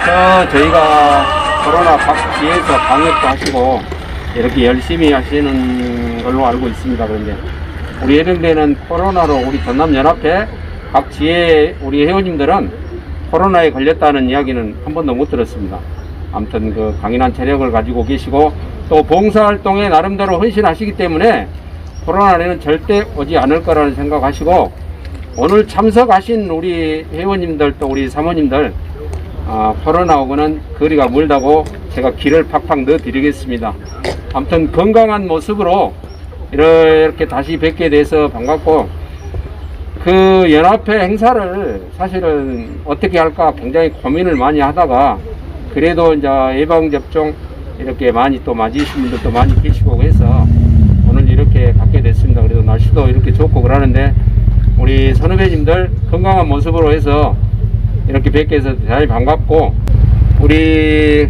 일단부터 저희가 코로나 각지에서 방역도 하시고 이렇게 열심히 하시는 걸로 알고 있습니다. 그런데 우리 해병대는 코로나로 우리 전남연합회 각 지회 우리 회원님들은 코로나에 걸렸다는 이야기는 한 번도 못 들었습니다. 아무튼 그 강인한 체력을 가지고 계시고 또 봉사활동에 나름대로 헌신하시기 때문에 코로나에는 절대 오지 않을 거라는 생각하시고 오늘 참석하신 우리 회원님들 또 우리 사모님들 아, 코로나 오고는 거리가 멀다고 제가 길을 팍팍 넣어 드리겠습니다. 아무튼 건강한 모습으로 이렇게 다시 뵙게 돼서 반갑고 그 연합회 행사를 사실은 어떻게 할까 굉장히 고민을 많이 하다가 그래도 이제 예방접종 이렇게 많이 또 맞으신 분들도 많이 계시고 해서 오늘 이렇게 갖게 됐습니다. 그래도 날씨도 이렇게 좋고 그러는데 우리 선후배님들 건강한 모습으로 해서 이렇게 뵙게 해서 대단히 반갑고 우리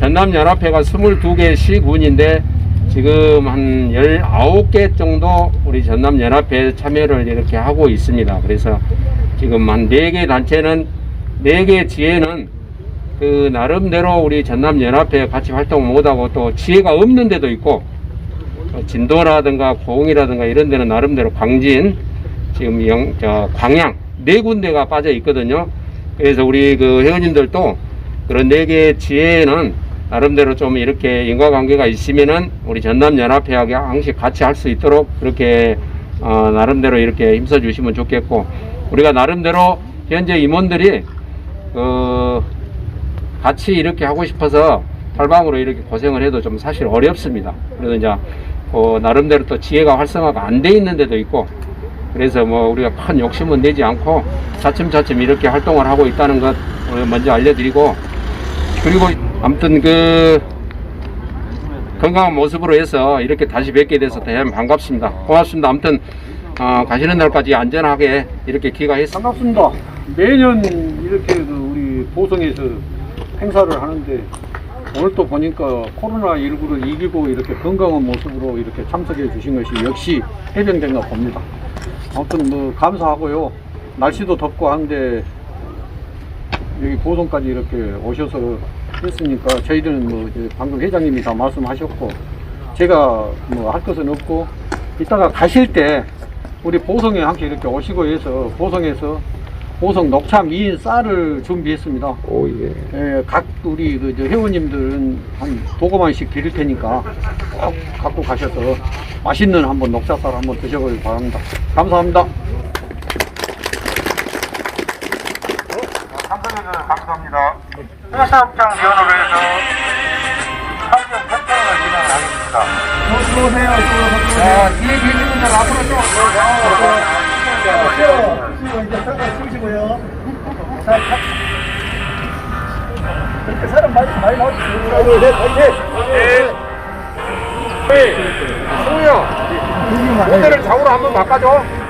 전남연합회가 22개 시군인데 지금 한 19개 정도 우리 전남연합회 참여를 이렇게 하고 있습니다. 그래서 지금 한 4개 단체는 4개 지혜는 그 나름대로 우리 전남연합회 같이 활동 못하고 또 지혜가 없는 데도 있고 어, 진도라든가 고흥이라든가 이런 데는 나름대로 광진 지금 영, 저 광양 네 군데가 빠져 있거든요. 그래서 우리 그 회원님들도 그런 네개 지혜는 나름대로 좀 이렇게 인과관계가 있으면은 우리 전남연합회하고 항상 같이 할 수 있도록 그렇게 어, 나름대로 이렇게 힘써 주시면 좋겠고 우리가 나름대로 현재 임원들이 그 같이 이렇게 하고 싶어서 탈방으로 이렇게 고생을 해도 좀 사실 어렵습니다. 그래서 이제 그 나름대로 또 지혜가 활성화가 안 돼 있는 데도 있고 그래서 뭐 우리가 큰 욕심은 내지 않고 차츰차츰 이렇게 활동을 하고 있다는 것 먼저 알려드리고 그리고 아무튼 그 건강한 모습으로 해서 이렇게 다시 뵙게 돼서 대단히 반갑습니다. 고맙습니다. 아무튼 어, 가시는 날까지 안전하게 이렇게 귀가했습니다. 반갑습니다. 매년 이렇게 그 우리 보성에서 행사를 하는데 오늘 또 보니까 코로나19를 이기고 이렇게 건강한 모습으로 이렇게 참석해 주신 것이 역시 해병대인가 봅니다. 아무튼 뭐 감사하고요. 날씨도 덥고 한데 여기 보성까지 이렇게 오셔서 했으니까 저희들은 뭐 방금 회장님이 다 말씀하셨고 제가 뭐 할 것은 없고 이따가 가실 때 우리 보성에 함께 이렇게 오시고 해서 보성에서 보성 녹차 미인 쌀을 준비했습니다. 오, 예. 예, 각 우리 그 저 회원님들은 한 도구만씩 드릴 테니까 꼭 갖고 가셔서 맛있는 한번 녹차 쌀 한번 드셔보길 바랍니다. 감사합니다. 감사합니다. 회사업장 위원으로 해서 상경 평가를 진행하겠습니다. 들어오세요. 자, 뒤에 계신 분들 앞으로 좀 오늘은 저울을 좌우로 한번 바꿔줘.